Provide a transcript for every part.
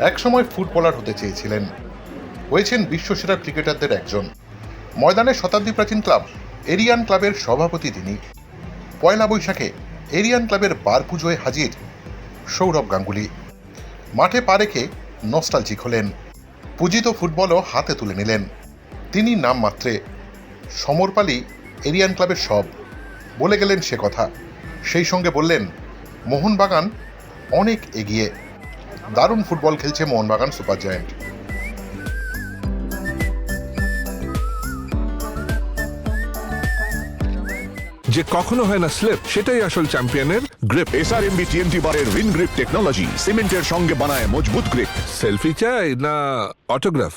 একসময় ফুটবলার হতে চেয়েছিলেন। হয়েছেন বিশ্বসেরা ক্রিকেটারদের একজন। ময়দানে শতাব্দী প্রাচীন ক্লাব, এরিয়ান ক্লাবের সভাপতি তিনি। পয়লা বৈশাখে এরিয়ান ক্লাবের বার পুজোয় হাজির সৌরভ গাঙ্গুলি। মাঠে পা রেখে নস্টালজিক হলেন। পূজিত ফুটবলও হাতে তুলে নিলেন। তিনি নাম মাত্রে সমরপালি এরিয়ান ক্লাবের সব। বলে গেলেন সে কথা। সেই সঙ্গে বললেন, মোহনবাগান অনেক এগিয়ে। দারুণ ফুটবল খেলছে মোহনবাগান সুপার জায়ান্ট। যে কখনো হয় না স্লিপ সেটাই আসল চ্যাম্পিয়নের grip S R M B T M T বারের উইন গ্রিপ টেকনোলজি সিমেন্টের সঙ্গে বানায় মজবুত গ্রিপ সেলফি চাই না অটোগ্রাফ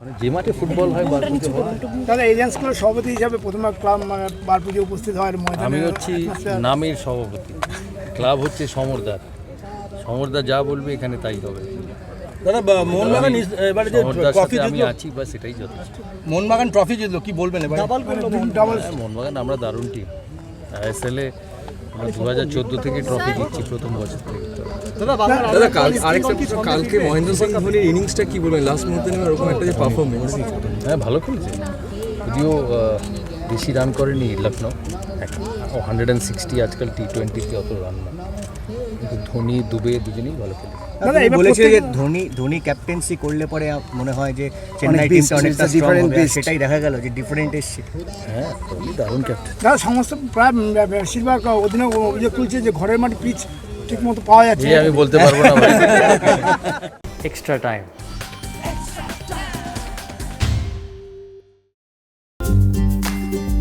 মানে যে মাঠে ফুটবল হয় বারপুজো তাহলে এজেন্ট সভাপতি হিসাবে প্রথমে ক্লাব মানে বারপুজো উপস্থিত হয় ময়দানে আমি হচ্ছি নামের সভাপতি। ক্লাব হচ্ছে সমরদার। সমরদার যা বলবে এখানে তাই হবে। দাদা মোহনবাগান এবারে যে ট্রফি আমি জিতলো। আছি বা সেটাই যথেষ্ট। মোহনবাগান ট্রফি জিতলো কি বলবেন এবার? ডাবল হ্যাঁ, মোহনবাগান আমরা দারুণ টিম আইএসএলে আমরা দু হাজার চোদ্দ থেকে ট্রফি দিচ্ছি প্রথম বছর থেকে। দাদা কাল আরেকটা প্রশ্ন, কালকে মহেন্দ্র সিং ধোনির ইনিংসটা কি বলবেন? লাস্ট মুহূর্তে নেমে ওরকম একটা যে পারফরমেন্স হ্যাঁ ভালো খেলেছে যদিও বেশি রান করেনি লখনৌ হান্ড্রেড অ্যান্ড সিক্সটি আজকাল টি টোয়েন্টিতে অত রান না। কিন্তু ধোনি দুবে দুজনেই ভালো খেলে। দাদা এবার বলেছিল যে ধোনি ধোনি ক্যাপ্টেন্সি করলে পরে মনে হয় যে চেন্নাই টিমটা অনেকটা স্ট্রং হবে। সেটাই দেখা গেল যে ডিফারেন্ট এসছে হ্যাঁ ধোনি দারুণ ক্যাপ্টেন দাদা সমস্ত প্রায় বেশিরভাগ অধিনায়ক অভিযোগ তুলছে যে ঘরের মাঠে পিচ ঠিক মতো পাওয়া যাচ্ছে আমি বলতে পারব না এক্সট্রা extra